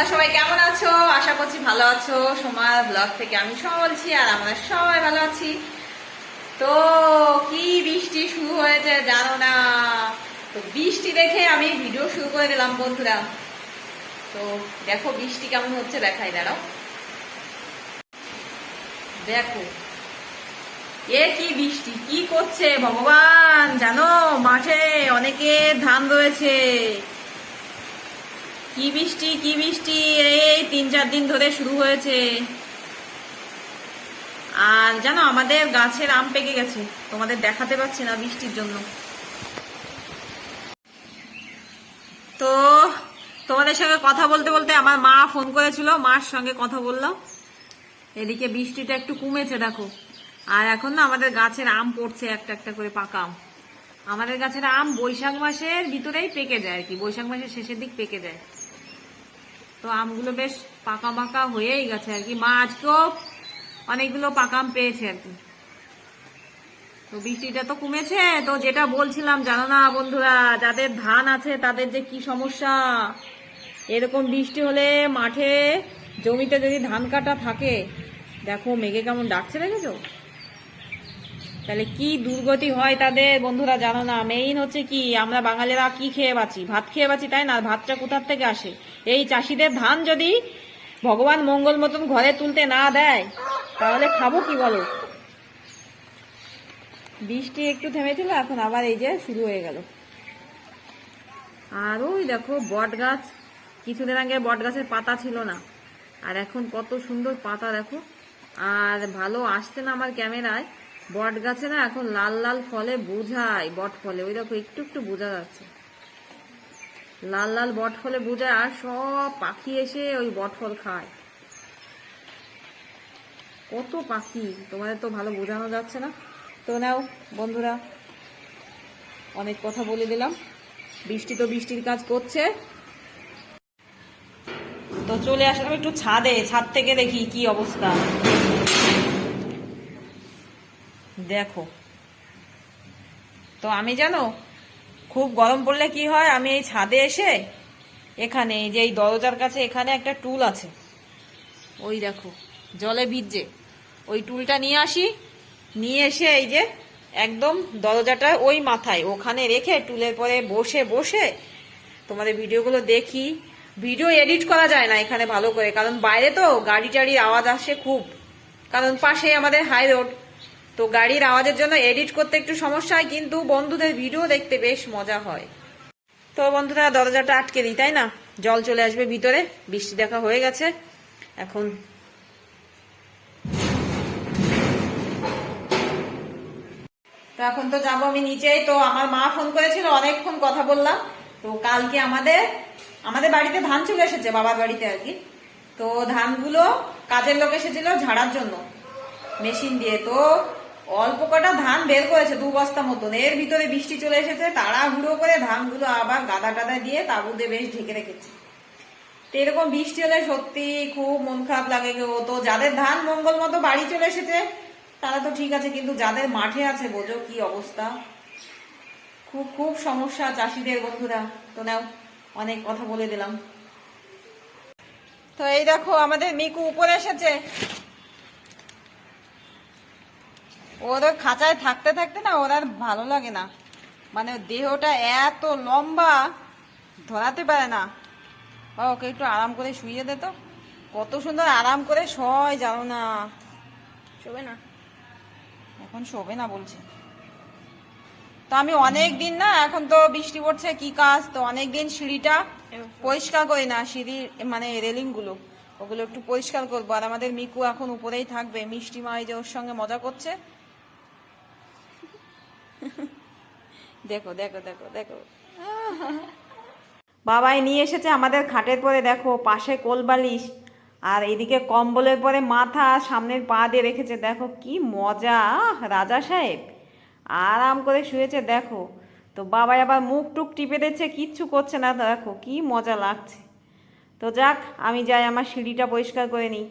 তোমরা সবাই কেমন আছো? আশা করছি ভালো আছো। সোমার ব্লগ থেকে আমি সব বলছি, আর আমরা সবাই ভালো আছি। তো কি বৃষ্টি শুরু হয়েছে জানো না? তো বৃষ্টি দেখে আমি ভিডিও শুরু করে দিলাম বন্ধুরা। তো দেখো বৃষ্টি কেমন হচ্ছে, দেখাই, দাঁড়াও। দেখো। এ কি বৃষ্টি, কি করছে ভগবান? জানো, মাঠে অনেকে ধান রয়েছে। কি বৃষ্টি কি বৃষ্টি? এই তিন, চার দিন ধরে শুরু হয়েছে। আর জানো, আমাদের গাছের আম পেকে গেছে। তোমাদের দেখাতে পাচ্ছি না বৃষ্টির জন্য। তো তোমাদের সঙ্গে কথা বলতে বলতে আমার মা ফোন করেছিল, মার সঙ্গে কথা বললাম এদিকে বৃষ্টিটা একটু কমেছে, দেখো। আর এখন না আমাদের গাছের আম পড়ছে একটা একটা করে পাকা আম। আমাদের গাছের আম বৈশাখ মাসের ভিতরেই পেকে যায় আর কি। বৈশাখ মাসের শেষের দিক পেকে যায়। তো আমগুলো বেশ পাকা পাকা হয়েই গেছে আর কি। মা আজকেও অনেকগুলো পাকা আম পেয়েছে আর কি। তো বৃষ্টিটা তো কমেছে, তো যেটা বলছিলাম, জানো না বন্ধুরা, যাদের ধান আছে তাদের যে কি সমস্যা? এরকম বৃষ্টি হলে মাঠে জমিতে যদি ধান কাটা থাকে, দেখো মেঘে কেমন ডাকছে, দেখেছ? তাহলে কি দুর্গতি হয় তাদের? বন্ধুরা জানো না মেইন হচ্ছে কি, আমরা বাঙালিরা কি খেয়ে বাঁচি? ভাত খেয়ে বাঁচি, তাই না? ভাতটা কোথার থেকে আসে? এই চাষিদের ধান যদি ভগবান মঙ্গল মতন ঘরে তুলতে না দেয়, তাহলে খাব কি বলো? বৃষ্টি একটু থেমেছিল, এখন আবার এই যে শুরু হয়ে গেল। আর ওই দেখো বট গাছ কিছুদিন আগে বট গাছের পাতা ছিল না। আর এখন কত সুন্দর পাতা, দেখো। আর ভালো আসছে না আমার ক্যামেরায়। বট গাছে না এখন লাল লাল ফলে বোঝায়, বট ফলে। ওই দেখো, একটু একটু বোঝা যাচ্ছে। লাল লাল বট ফলে বোঝায় আর সব পাখি এসে ওই বট ফল খায়। কত পাখি, তোমাদের তো ভালো বোঝানো যাচ্ছে না। তো নাও, বন্ধুরা, অনেক কথা বলে দিলাম। বৃষ্টি তো বৃষ্টির কাজ করছে। তো চলে আসলাম একটু ছাদে, ছাদ থেকে দেখি কি অবস্থা। দেখো। তো আমি জানো, খুব গরম পড়লে কি হয়, আমি এই ছাদে এসে এখানে এই যে এই দরজার কাছে এখানে একটা টুল আছে। ওই দেখো, জলে ভিজছে। ওই টুলটা নিয়ে আসি, নিয়ে এসে এই যে একদম দরজাটা ওই মাথায় ওখানে রেখে টুলের পরে বসে বসে তোমাদের ভিডিওগুলো দেখি। ভিডিও এডিট করা যায় না এখানে ভালো করে, কারণ বাইরে তো গাড়ি টাড়ির আওয়াজ আসে খুব। কারণ পাশেই আমাদের হাই রোড তো গাড়ির আওয়াজের জন্য এডিট করতে একটু সমস্যা হয়, কিন্তু বন্ধুদের ভিডিও দেখতে বেশ মজা হয়। তো বন্ধুরা, দরজাটা আটকে দিই, তাই না? জল চলে আসবে ভিতরে, বৃষ্টি দেখা হয়ে গেছে। এখন তো এখন তো যাব আমি নিচেই। তো আমার মা ফোন করেছিল, অনেকক্ষণ কথা বললাম। তো কালকে আমাদের আমাদের বাড়িতে ধান চলে এসেছে, বাবার বাড়িতে আর কি। তো ধানগুলো কাজের লোক এসেছিল ঝাড়ার জন্য, মেশিন দিয়ে। তো অল্প কটা ধান বের করেছে, দু বস্তা মতন এর ভিতরে বৃষ্টি চলে এসেছে, তাড়াহুড়ো করে ধানগুলো আবার গাদা টাদা দিয়ে তাবুতে বেশ ঢেকে রেখেছে। তো এরকম বৃষ্টি হলে সত্যি খুব মন খারাপ লাগে গো। তো যাদের ধান মঙ্গল মতো বাড়ি চলে এসেছে, তারা তো ঠিক আছে, কিন্তু যাদের মাঠে আছে, বোঝো কি অবস্থা। খুব খুব সমস্যা চাষিদের বন্ধুরা। তো নাও, অনেক কথা বলে দিলাম। তো এই দেখো, আমাদের মিকু উপরে এসেছে। ওই খাঁচায় থাকতে থাকতে না ওর ভালো লাগে না। মানে দেহটা এত লম্বা ধরাতে পারে না। বা ওকে একটু আরাম করে শুয়ে দে তো। কত সুন্দর আরাম করে শয় জানো না। শোবে না? এখন শোবে না বলছে। তো আমি অনেক দিন না এখন তো বৃষ্টি পড়ছে কি কাজ? তো অনেক দিন সিঁড়িটা পরিষ্কার করি না সিঁড়ির মানে রেলিংগুলো ওগুলো একটু পরিষ্কার করব। আর আমাদের মিকু এখন উপরেই থাকবে। মিষ্টি মা এই যে ওর সঙ্গে মজা করছে। দেখো দেখো দেখো দেখো। বাবাই নিয়ে এসেছে আমাদের খাটের পরে, দেখো, পাশে কোলবালিশ আর এদিকে কম্বলের পরে মাথা সামনের পা দিয়ে রেখেছে, দেখো কি মজা। রাজা সাহেব, আরাম করে শুয়েছে, দেখো। তো বাবাই আবার মুখ টুক টিপে দিচ্ছে, কিচ্ছু করছে না, দেখো, কি মজা লাগছে। তো যাক, আমি যাই, আমার সিঁড়িটা পরিষ্কার করে নিই।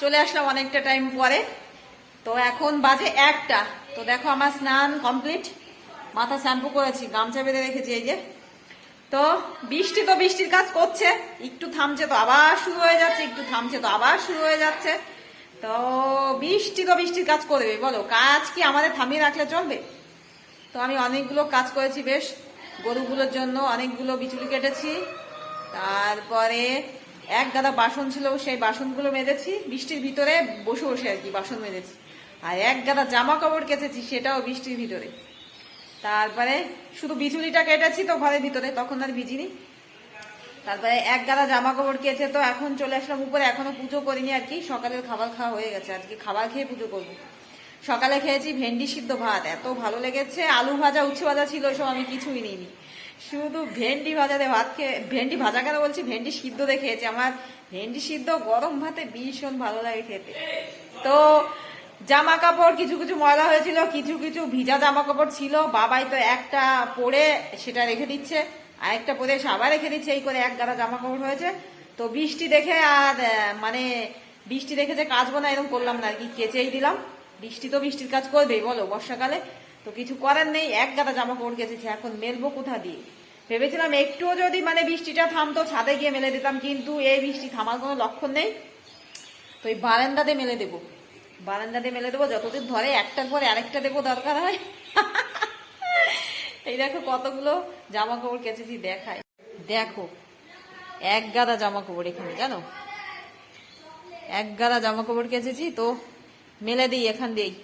চলে আসলাম অনেকটা টাইম পরে। তো এখন বাজে একটা। তো দেখো আমার স্নান কমপ্লিট মাথা শ্যাম্পু করেছি, গামছা বেঁধে রেখেছি এই যে। তো বৃষ্টি তো বৃষ্টির কাজ করছে, একটু থামছে তো আবার শুরু হয়ে যাচ্ছে, একটু থামছে তো আবার শুরু হয়ে যাচ্ছে। তো বৃষ্টি তো বৃষ্টির কাজ করবে, বলো, কাজ কি আমাদের থামিয়ে রাখলে চলবে? তো আমি অনেকগুলো কাজ করেছি বেশ, গরুগুলোর জন্য অনেকগুলো বিচুলি কেটেছি। তারপরে এক গাদা বাসন ছিল, সেই বাসনগুলো মেজেছি, বৃষ্টির ভিতরে বসে বসে আর কি বাসন মেজেছি। আর এক গাদা জামা কাপড় কেচেছি, সেটাও বৃষ্টির ভিতরে। তারপরে শুধু বিচুলিটা কেটেছি তো ঘরের ভিতরে, তখন আর ভিজিনি। তারপরে এক গাদা জামা কাপড় কেচে তো এখন চলে আসলাম উপরে, এখনও পুজো করিনি আর কি। সকালের খাবার খাওয়া হয়ে গেছে, আজকে খাবার খেয়ে পুজো করব। সকালে খেয়েছি ভেন্ডি সিদ্ধ ভাত, এত ভালো লেগেছে, আলু ভাজা, উচ্ছে ভাজা ছিল সব আমি কিছুই নিইনি। শুধু ভেন্ডি ভাজাতে ভাত খেয়ে, ভেন্ডি ভাজা কেন বলছি? ভেন্ডি সিদ্ধ দিয়ে খেয়েছি। আমার ভেন্ডি সিদ্ধ গরম ভাতে ভীষণ ভালো লাগে খেতে। তো জামা কাপড় কিছু কিছু ময়লা হয়েছিল, কিছু কিছু ভিজা জামা কাপড় ছিল। বাবাই তো একটা পরে সেটা রেখে দিচ্ছে আর একটা পরে আবার রেখে দিচ্ছে, এই করে এক গাদা জামা কাপড় হয়েছে। তো বৃষ্টি দেখে আর মানে বৃষ্টি দেখে যে কাচবো না এরকম করলাম না, আর কি কেচেই দিলাম। বৃষ্টি তো বৃষ্টির কাজ করবেই, বলো, বর্ষাকালে। তো কিছু করার নেই, এক গাদা জামা কাপড় কেচেছি এখন মেলবো কোথা দিয়ে? ভেবেছিলাম একটুও যদি মানে বৃষ্টিটা থামতো, ছাদে গিয়ে মেলে দিতাম, কিন্তু এই বৃষ্টি থামার কোনো লক্ষণ নেই। তো এই বারান্দাতে মেলে দেবো। বারান্দাতে মেলে দেবো যতদিন ধরে একটার পরে আরেকটা দেবো দরকার হয়। এই দেখো কতগুলো জামা কাপড় কেচেছি দেখায় দেখো, এক গাদা জামা কাপড় এখানে, জানো? এক গাদা জামা কাপড় কেচেছি, তো মেলে দিই এখান দিয়েই।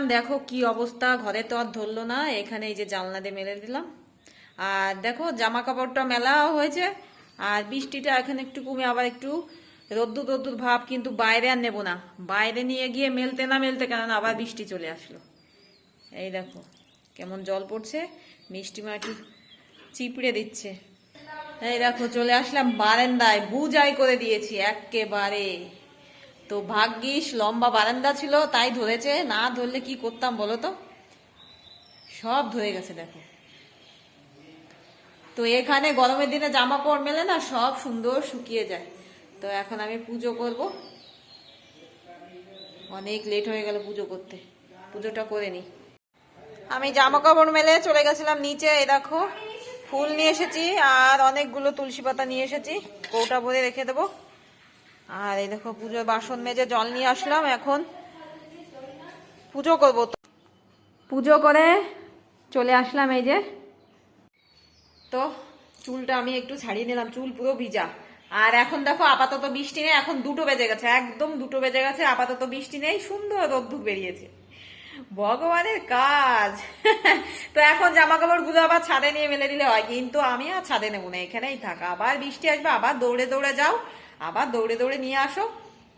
দিলাম দেখো কি অবস্থা, ঘরে তো আর ধরলো না, এখানে এই যে জানলা দিয়ে মেলে দিলাম। আর দেখো জামা কাপড়টা মেলাও হয়েছে, আর বৃষ্টিটা এখানে একটু কমে, আবার একটু রোদ্দুর রোদ্দুর ভাব, কিন্তু বাইরে আর নেব না। বাইরে নিয়ে গিয়ে মেলতে না মেলতে, কেননা আবার বৃষ্টি চলে আসলো। এই দেখো, কেমন জল পড়ছে, মিষ্টি মাটি চিপড়ে দিচ্ছে। এই দেখো, চলে আসলাম বারান্দায় বুজাই করে দিয়েছি, একেবারে। তো ভাগ্যিস লম্বা বারান্দা ছিল, তাই ধরেছে। না ধরলে কি করতাম বলো তো? সব ধরে গেছে, দেখো। তো এখানে গরমের দিনে জামা কাপড় মেলে না, সব সুন্দর শুকিয়ে যায়। তো এখন আমি পুজো করব। অনেক লেট হয়ে গেল পুজো করতে। পুজোটা করে নি আমি জামা কাপড় মেলে চলে গেছিলাম নিচে, এই দেখো। ফুল নিয়ে এসেছি, আর অনেকগুলো তুলসী পাতা নিয়ে এসেছি। কৌটা ভরে রেখে দেবো। আর এই দেখো পুজোর বাসন মেজে জল নিয়ে আসলাম এখন। পুজো করব তো। পুজো করে চলে আসলাম এই যে। তো চুলটা আমি একটু ছাড়িয়ে নিলাম চুল পুরো ভিজা। আর এখন দেখো আপাতত বৃষ্টি নেই এখন দুটো বেজে গেছে একদম দুটো বেজে গেছে আপাতত বৃষ্টি নেই সুন্দর রোদ্দুর বেরিয়েছে। ভগবানের কাজ। তো এখন জামা কাপড়গুলো আবার ছাদে নিয়ে মেলে দিলে হয় কিন্তু আমি আর ছাদে নেব না এখানেই থাকা। আবার বৃষ্টি আসবে আবার দৌড়ে দৌড়ে যাও। আবার দৌড়ে দৌড়ে নিয়ে আসো।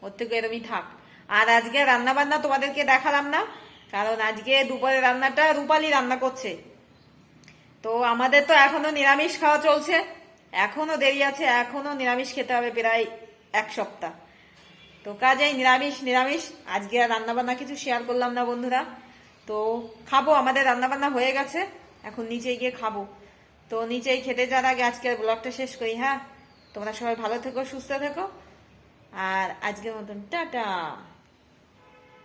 ওর থেকে এরমই থাক। আর আজকে রান্না বান্না তোমাদেরকে দেখালাম না, কারণ আজকে দুপুরে রান্নাটা রূপালি রান্না করছে। তো আমাদের তো এখনও নিরামিষ খাওয়া চলছে। এখনও দেরি আছে, এখনও নিরামিষ খেতে হবে প্রায় এক সপ্তাহ। তো কাজেই নিরামিষ নিরামিষ। আজকে আর রান্নাবান্না কিছু শেয়ার করলাম না বন্ধুরা। তো খাব, আমাদের রান্নাবান্না হয়ে গেছে। এখন নিচে গিয়ে খাব। তো নিচেই খেতে যাওয়ার আগে আজকের ব্লগটা শেষ করি হ্যাঁ? তোমরা সবাই ভালো থেকো সুস্থ থেকো। আর আজকের মতন টাটা।